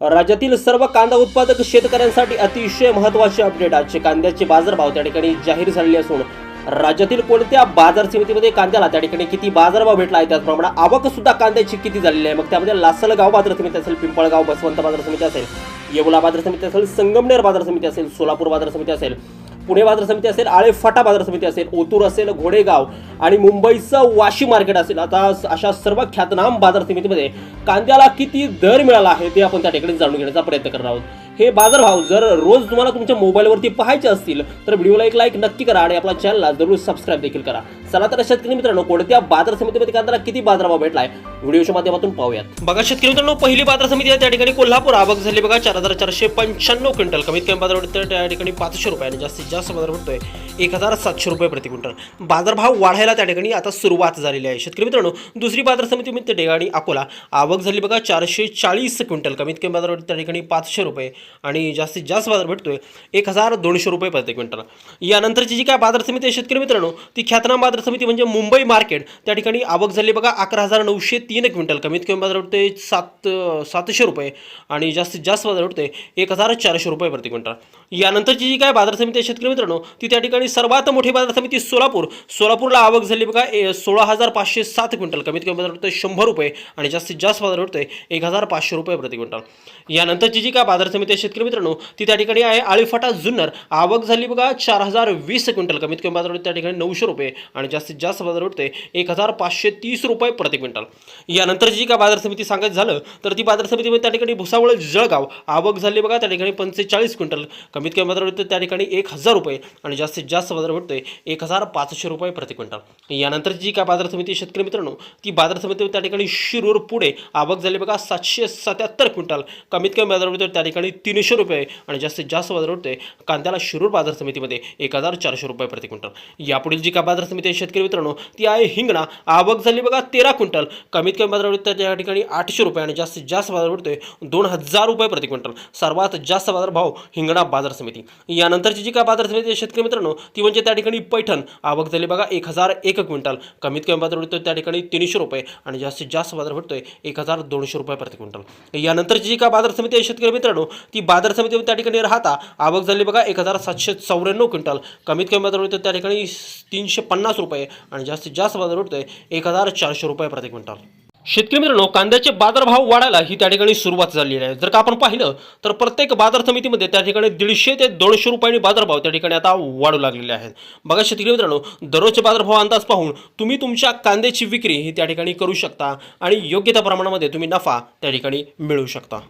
राज्यातील सर्व कांदा उत्पादक शेतकऱ्यांसाठी अतिशय महत्त्वाचे अपडेट आजचे कांद्याचे बाजारभाव त्या ठिकाणी जाहीर झालेले असून राज्यातील कोणत्या बाजार समितीमध्ये कांद्याला त्या ठिकाणी किती बाजारभाव भेटला आहे त्याचप्रमाणे आवक सुद्धा कांद्याची किती झालेली आहे? मग त्यामध्ये लासलगाव बाजार समिती असेल पिंपळगाव बसवंत बाजार समिती असेल येवला बाजार समिती असेल संगमनेर बाजार समिती असेल सोलापूर बाजार समिती असेल पुणे बाजार समिती असेल आळे फाटा बाजार समिती असेल ओतूर असेल घोडेगाव आणि मुंबईचं वाशी मार्केट असेल आता अशा सर्व ख्यातनाम बाजार समितीमध्ये कांद्याला किती दर मिळाला आहे ते आपण त्या ठिकाणी जाणून घेण्याचा प्रयत्न करणार आहोत. हे बाजारभाव जर रोज तुम्हाला तुमच्या मोबाईलवरती पाहायचे असतील तर व्हिडिओला एक लाईक नक्की करा आणि आपल्या चॅनलला जरूर सबस्क्राईब देखील करा. चला तर शेतकरी मित्रांनो कोणत्या बाजार समितीमध्ये कांद्याला किती बाजारभाव भेटलाय? व्हिडिओच्या माध्यमातून पाहूयात. बघा शेतकरी मित्रांनो पहिली बाजार समिती आहे त्या ठिकाणी कोल्हापूर आवक झाली. बघा चार हजार चारशे पंच्याण्णव क्विंटल. कमीत कमी बाजार भेटतोय त्या ठिकाणी पाचशे रुपये आणि जास्तीत जास्त बाजार भेटतोय एक हजार सातशे रुपये प्रति क्विंटल. बाजारभाव वाढायला त्या ठिकाणी आता सुरुवात झालेली आहे. शेतकरी मित्रांनो दुसरी बाजार समिती त्या ठिकाणी अकोला. आवक झाली बघा चारशे चाळीस क्विंटल. कमीत कमी बाजार भेटतो त्या ठिकाणी पाचशे रुपये. आणि जास्तीत जास्त बाजार भेटतो आहे एक हजार दोनशे रुपये प्रति क्विंटल. यानंतरची जी काय बाजार समिती आहे शेतकरी मित्रांनो ती ख्यातनाम बाजार समिती म्हणजे मुंबई मार्केट. त्या ठिकाणी आवक झाली बघा अकरा हजार नऊशे तीन क्विंटल. कमीत कमी बाजार भेटतोय सात सातशे रुपये. आणि जास्तीत जास्त बाजार भेटतोय एक हजार चारशे रुपये प्रति क्विंटल. यानंतरची जी काय बाजार समिती आहे शेतकरी मित्रांनो ती त्या ठिकाणी सर्वात मोठी बाजार समिती सोलापूर. सोलापूरला आवक झाली बघा ए- सोळा हजार पाचशे सात क्विंटल. कमीत कमी बाजार भेटतोय शंभर रुपये. आणि जास्तीत जास्त बाजार भेटतोय एक हजार पाचशे रुपये प्रति क्विंटल. यानंतरची जी काय बाजार समिती आहे शेतकरी मित्रांनो ती त्या ठिकाणी आहे आळीफाटा जुन्नर. आवक झाली बघा चार हजार वीस क्विंटल. कमीत कमी बाजार त्या ठिकाणी नऊशे रुपये आणि जास्तीत जास्त बाजार भेटतोय एक हजार पाचशे तीस रुपये प्रति क्विंटल. यानंतर जी का बाजार समिती सांगायचं झालं तर ती बाजार समितीमध्ये त्या ठिकाणी भुसावळ जळगाव आवक झाली बघा त्या ठिकाणी पंचेचाळीस क्विंटल. कमीत कमी बाजार त्या ठिकाणी एक हजार रुपये आणि जास्तीत जास्त बाजार भेटतोय एक हजार पाचशे रुपये प्रति क्विंटल. यानंतर जी का बाजार समिती शेतकरी मित्रांनो ती बाजार समिती त्या ठिकाणी शिरूर पुढे आवक झाली बघा सातशे सत्याहत्तर क्विंटल. कमीत कमी बाजार त्या ठिकाणी तीनशे रुपये आणि जास्तीत जास्त बाजार होते कांद्याला शिरूर बाजार समितीमध्ये एक हजार चारशे रुपये प्रति क्विंटल. यापुढील जी काय बाजार समिती आहे शेतकरी मित्रांनो ती आहे हिंगणा. आवक झाली बघा तेरा क्विंटल. कमीत कमी बाजार त्या ठिकाणी आठशे रुपये आणि जास्तीत जास्त बाजार होते दोन हजार रुपये प्रति क्विंटल. सर्वात जास्त बाजार भाव हिंगणा बाजार समिती. यानंतरची जी काय बाजार समिती आहे शेतकरी मित्रांनो ती म्हणजे त्या ठिकाणी पैठण. आवक झाली बघा एक हजार एक क्विंटल. कमीत कमी बाजार भेटतोय त्या ठिकाणी तीनशे रुपये आणि जास्तीत जास्त बाजार भेटतोय एक हजार दोनशे रुपये प्रति क्विंटल. यानंतरची जी काय बाजार समिती आहे शेतकरी मित्रांनो की बाजार समिती त्या ठिकाणी राहता. आवक झाली बघा एक हजार सातशे चौऱ्याण्णव क्विंटल. कमीत कमी बाजार भेटतोय त्या ठिकाणी तीनशे पन्नास रुपये आणि जास्तीत जास्त बाजार भेटतोय एक हजार चारशे रुपये प्रति क्विंटल. शेतकरी मित्रांनो कांद्याचे बाजारभाव वाढायला ही त्या ठिकाणी सुरुवात झालेली आहे. जर का आपण पाहिलं तर प्रत्येक बाजार समितीमध्ये त्या ठिकाणी दीडशे ते दोनशे रुपयांनी बाजारभाव त्या ठिकाणी आता वाढू लागलेले आहेत. बघा शेतकरी मित्रांनो दररोजचे बाजारभाव अंदाज पाहून तुम्ही तुमच्या कांद्याची विक्री ही त्या ठिकाणी करू शकता आणि योग्य त्या प्रमाणामध्ये तुम्ही नफा त्या ठिकाणी मिळवू शकता.